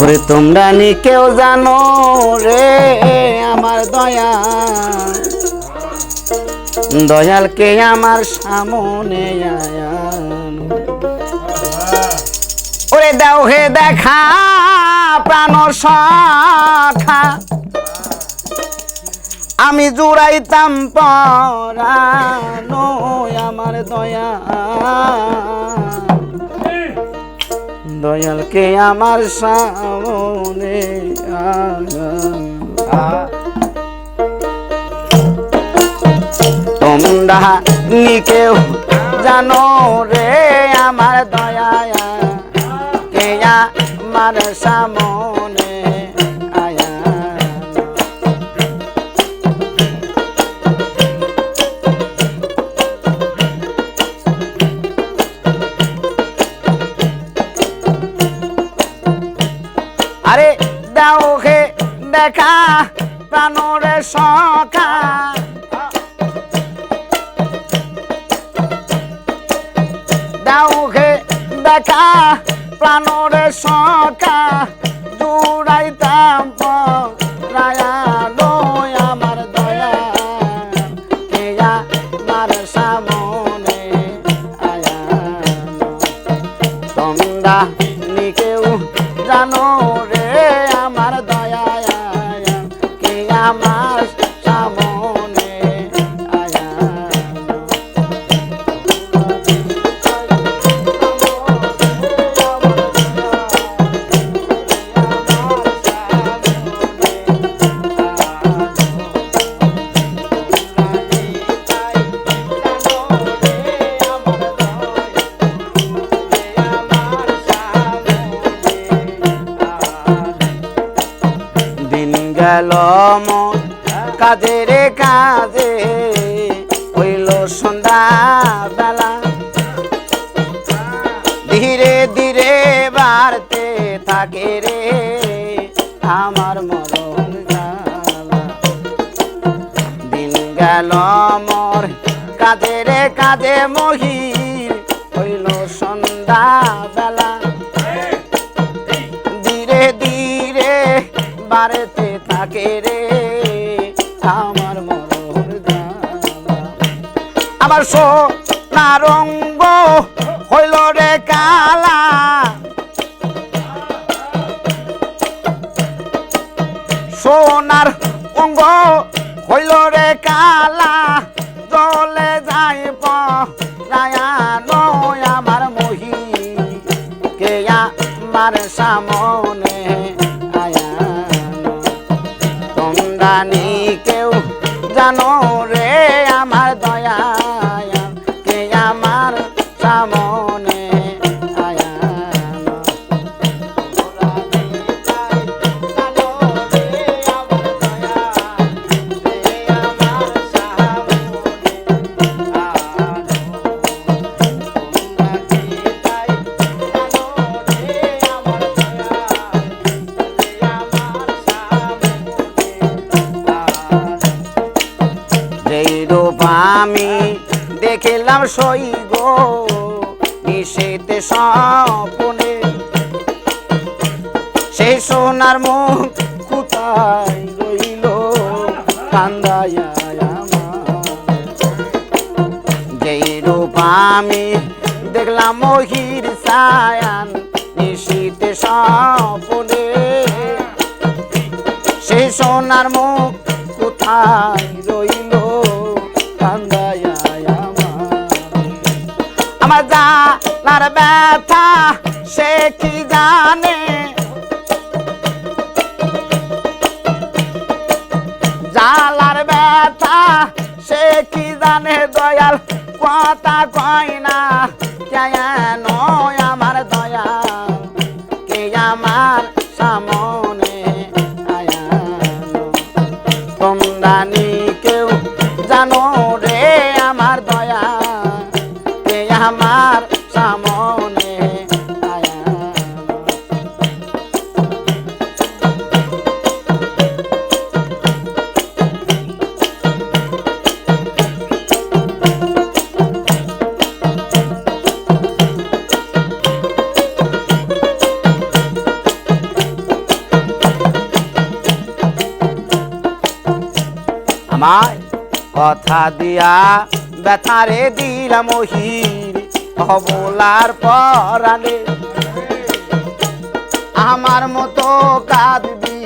ওরে তোমরা নি কেউ জানো রে আমার দয়া দয়ালকে আমার সামনে। ওরে দাও হে দেখা প্রাণ সখা আমি জুড়াইতাম পরানো আমার দয়া দয়ালকে আমার সামনে তোমরা নিকেও জানো রে আমার দয়া কে আমার সামনে আরে দাও হে দেখা, প্রাণরে সখা। দাও হে দেখা, প্রাণরে সখা। জুড়াইতাম দয়া। আয়া নিকেও জানো গেল মন কাজে রে কাজে হইল সন্ধ্যা বেলা ধীরে ধীরে বাড়তে থাকে রে আমার মরণ দিন গেল মোর কাজে রে কাজে মহির হইল সন্ধ্যা। আমার সোনা হইল রে কালা। সোনার অঙ্গ হইল রে কালা। জলে যাইব রায়ানো আমার মহি। কে আমার সামনে আমি দেখিলাম সই গো নিষেধে স্বপনে। সেই সোনার মুখ কোথায় রইল, কান্দায়া যেই রূপ আমি দেখলাম মহির সায়ান নিশীতে স্বপনে। সেই সোনার মুখ কোথায় আমার জানার ব্যথা, সে কি জানে? জালার ব্যথা, সে কি জানে? দয়াল, কথা কয় না কেন আমার দয়া কে আমার সামনে আয়ানো তোমরা আমায় কথা দিয়া ব্যথারে দিলাম হির অবলার পরালে আমার মতো কাঁদবি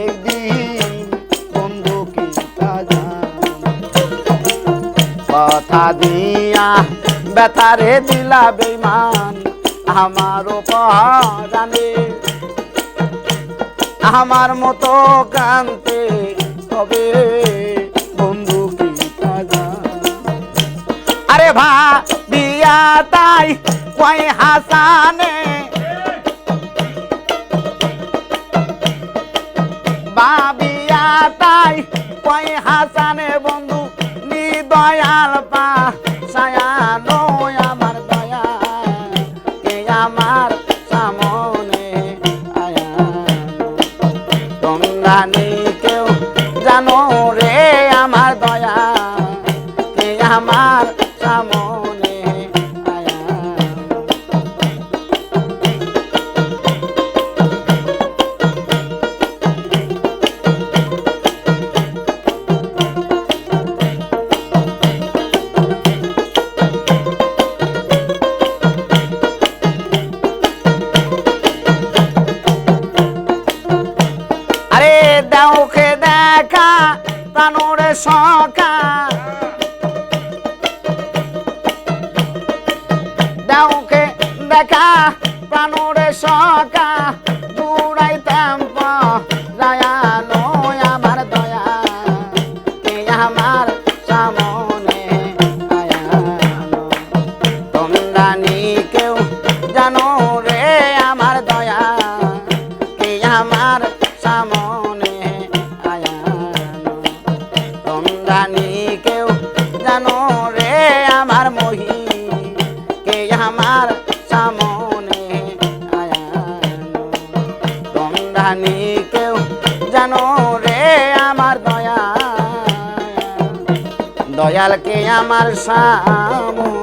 একদিন, বন্ধু কি কথা দিয়া বেতারে দিলা বেমান আমার পরানে আমার মতো কান্তে কবে ভা বিয়া তাই কয় হাসানে। বাবিয়া তাই কয় হাসানে, বন্ধু নি দয়াল পা সায়ানো আমার দয়া। কে আমার সামনে আয়ানো তোমরা প্রাণরে সামনে আয়ানো তোমরা নি কেউ জানো রে আমার দয়া দয়াল? কে আমার সামনে